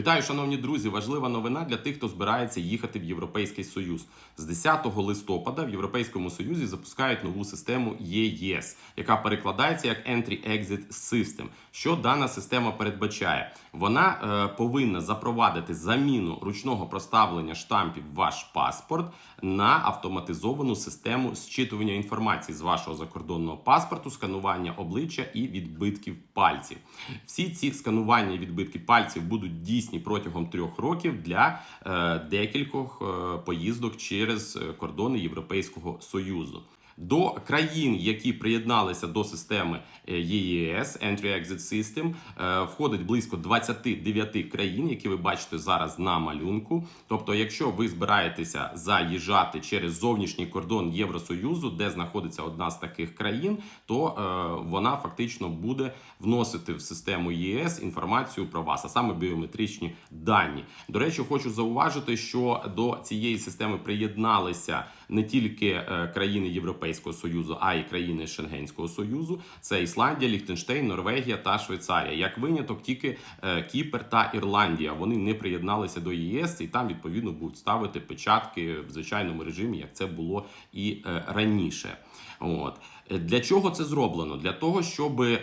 Вітаю, шановні друзі! Важлива новина для тих, хто збирається їхати в Європейський Союз. З 10 листопада в Європейському Союзі запускають нову систему ЄС, яка перекладається як Entry-Exit System. Що дана система передбачає? Вона е, повинна запровадити заміну ручного проставлення штампів в ваш паспорт на автоматизовану систему зчитування інформації з вашого закордонного паспорту, сканування обличчя і відбитків пальців. Всі ці сканування і відбитки пальців будуть дійсні протягом трьох років для е, декількох е, поїздок через е, кордони Європейського Союзу. До країн, які приєдналися до системи е, ЄС Entry-Exit System, е, входить близько 29 країн, які ви бачите зараз на малюнку. Тобто, якщо ви збираєтеся заїжджати через зовнішній кордон Євросоюзу, де знаходиться одна з таких країн, то е, вона фактично буде вносити в систему ЄС інформацію про вас, а саме біометричні дані. До речі, хочу зауважити, що до цієї системи приєдналися не тільки е, країни Європейського союзу, а й країни Шенгенського союзу. Це Ісландія, Ліхтенштейн, Норвегія та Швейцарія. Як виняток, тільки е, Кіпр та Ірландія вони не приєдналися до ЄС, і там відповідно будуть ставити печатки в звичайному режимі, як це було і е, раніше. От для чого це зроблено? Для того, щоб е,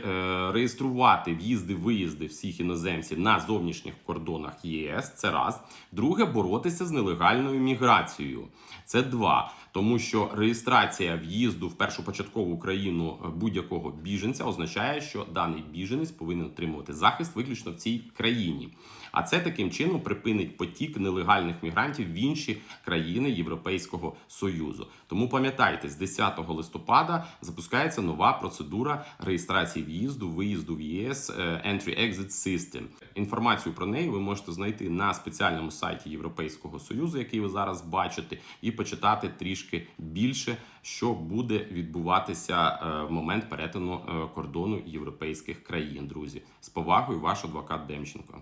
реєструвати в'їзди, виїзди всіх іноземців на зовнішніх кордонах ЄС. Це раз. Друге боротися з нелегальною міграцією. Це два. Тому що реєстрація в'їзду в першопочаткову країну будь-якого біженця означає, що даний біженець повинен отримувати захист виключно в цій країні. А це таким чином припинить потік нелегальних мігрантів в інші країни Європейського союзу. Тому пам'ятайте, з 10 листопада запускається нова процедура реєстрації в'їзду, виїзду в ЄС е, Entry-Exit System. Інформацію про неї ви можете знайти на спеціальному сайті Європейського союзу, який ви зараз бачите, і почитати трішки більше, що буде відбуватися е, в момент перетину е, кордону європейських країн. Друзі, з повагою, ваш адвокат Демченко.